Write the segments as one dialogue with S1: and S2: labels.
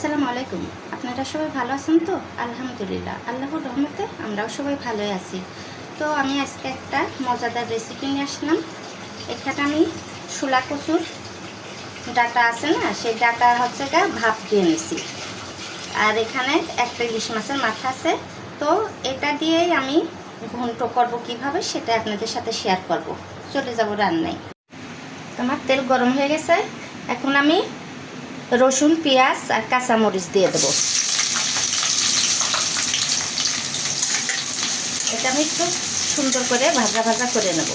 S1: আসসালামু আলাইকুম। আপনারা সবাই ভালো আছেন তো? আলহামদুলিল্লাহ। আল্লাহর রহমতে আমরাও সবাই ভালোই আছি। তো আমি আজকে একটা মজাদার রেসিপি নিয়ে আসলাম। এখানে আমি শোলা কচুর ডাটা আছে না? সেই ডাটা হচ্ছে গা ভাপ দিয়ে নিছি। আর এখানে একটা ইলিশ মাছের মাথা আছে। তো এটা দিয়েই আমি ঘন্ট করব কীভাবে সেটা আপনাদের সাথে শেয়ার করব। চলে যাব রান্নায়। তোমার তেল গরম হয়ে গেছে। এখন আমি রসুন, পেঁয়াজ আর কাঁচামরিচ দিয়ে দেবো। এটা আমি একটু সুন্দর করে ভাজা ভাজা করে নেব।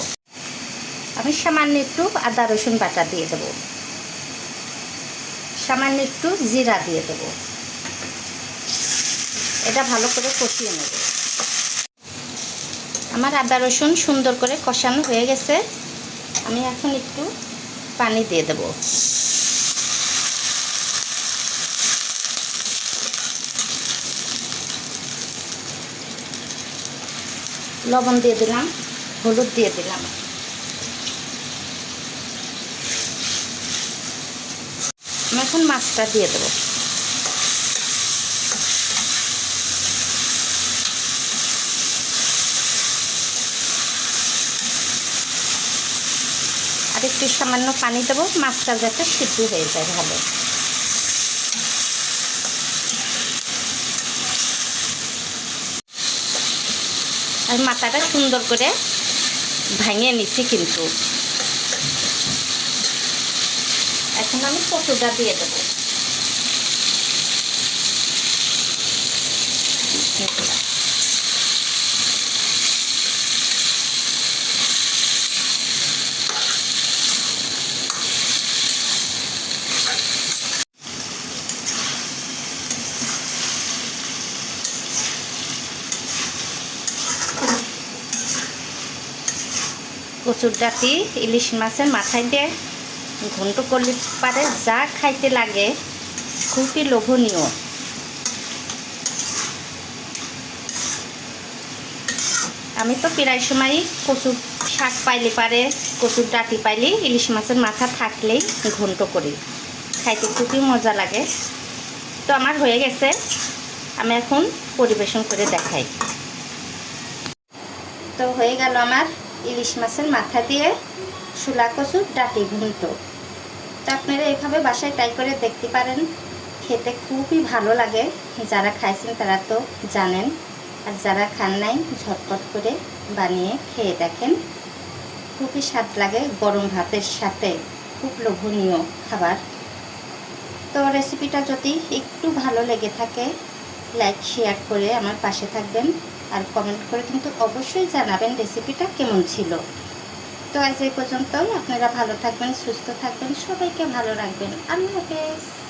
S1: আমি সামান্য একটু আদা, রসুন বাটা দিয়ে দেবো। সামান্য একটু জিরা দিয়ে দেবো। এটা ভালো করে কষিয়ে নেব। আমার আদা, রসুন সুন্দর করে কষানো হয়ে গেছে। আমি এখন একটু পানি দিয়ে দেবো। লবণ দিয়ে দিলাম, হলুদ দিয়ে দিলাম। আমি এখন মাছটা দিয়ে দেবো। আর একটু সামান্য পানি দেবো, মাছটা যাতে সিদ্ধ হয়ে যায় ভালো। আর মাথাটা সুন্দর করে ভাঙিয়ে নিচ্ছি কিন্তু। এখন আমি কচুটা দিয়ে দেবো। কচুর ডাটি ইলিশ মাছের মাথায় দিয়ে ঘন্ট করলে পারে, যা খাইতে লাগে, খুবই লোভনীয়। আমি তো প্রায় সময়ই কচুর শাক পাইলে পারে কচুর ডাটি পাইলে ইলিশ মাছের মাথা থাকলেই ঘন্ট করি। খাইতে খুবই মজা লাগে। তো আমার হয়ে গেছে। আমি এখন পরিবেশন করে দেখাই। তো হয়ে গেল আমার ইলিশ মাছের মাথা দিয়ে শুলা কচুর ডাটি ঘুমত তো আপনারা এভাবে বাসায় ট্রাই করে দেখতে পারেন। খেতে খুবই ভালো লাগে। যারা খাইছেন তারা তো জানেন। আর যারা খান নাই, ঝটপট করে বানিয়ে খেয়ে দেখেন। খুবই স্বাদ লাগে গরম ভাতের সাথে। খুব লোভনীয় খাবার। তো রেসিপিটা যদি একটু ভালো লেগে থাকে লাইক শেয়ার করে আমার পাশে থাকবেন। আর কমেন্ট করে কিন্তু অবশ্যই জানাবেন রেসিপিটা কেমন ছিল। তো আজ এই পর্যন্ত আপনারা ভালো থাকবেন, সুস্থ থাকবেন, সবাইকে ভালো রাখবেন। আল্লাহ হাফেজ।